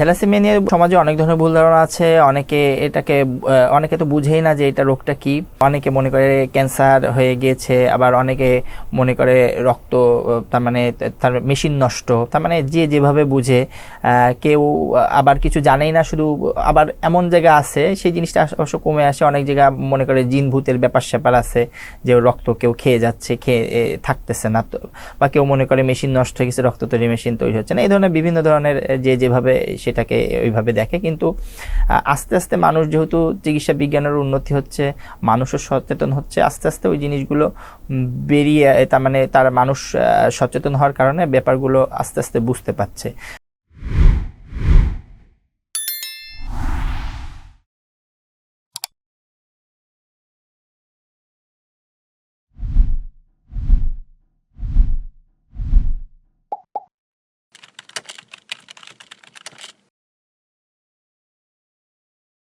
Thalassaemia নিয়ে সমাজে অনেক ধরনের ভুল ধারণা আছে। অনেকে এটাকে অনেকে তো বুঝেই না যে এটা রোগটা কি। অনেকে মনে করে ক্যান্সার হয়ে গিয়েছে, আবার অনেকে মনে করে রক্ত তার মানে তার মেশিন নষ্ট। তার মানে যে যেভাবে বুঝে কেউ আবার কিছু জানেই না, শুধু আবার এমন জায়গা আছে, সেই জিনিসটা অবশ্য কমে আসে। অনেক জায়গা মনে করে জিন ভূতের ব্যাপার স্যাপার আছে, যে রক্ত কেউ খেয়ে যাচ্ছে, খেয়ে থাকতেছে না বা কেউ মনে করে মেশিন নষ্ট হয়ে গেছে, রক্ত তৈরি মেশিন তৈরি হচ্ছে না। এই ধরনের বিভিন্ন ধরনের যে যেভাবে সেটাকে ওইভাবে দেখে। কিন্তু আস্তে আস্তে মানুষ যেহেতু চিকিৎসা বিজ্ঞানের উন্নতি হচ্ছে, মানুষও সচেতন হচ্ছে, আস্তে আস্তে ওই জিনিসগুলো বেরিয়ে তার মানে তার মানুষ সচেতন হওয়ার কারণে ব্যাপারগুলো আস্তে আস্তে বুঝতে পারছে।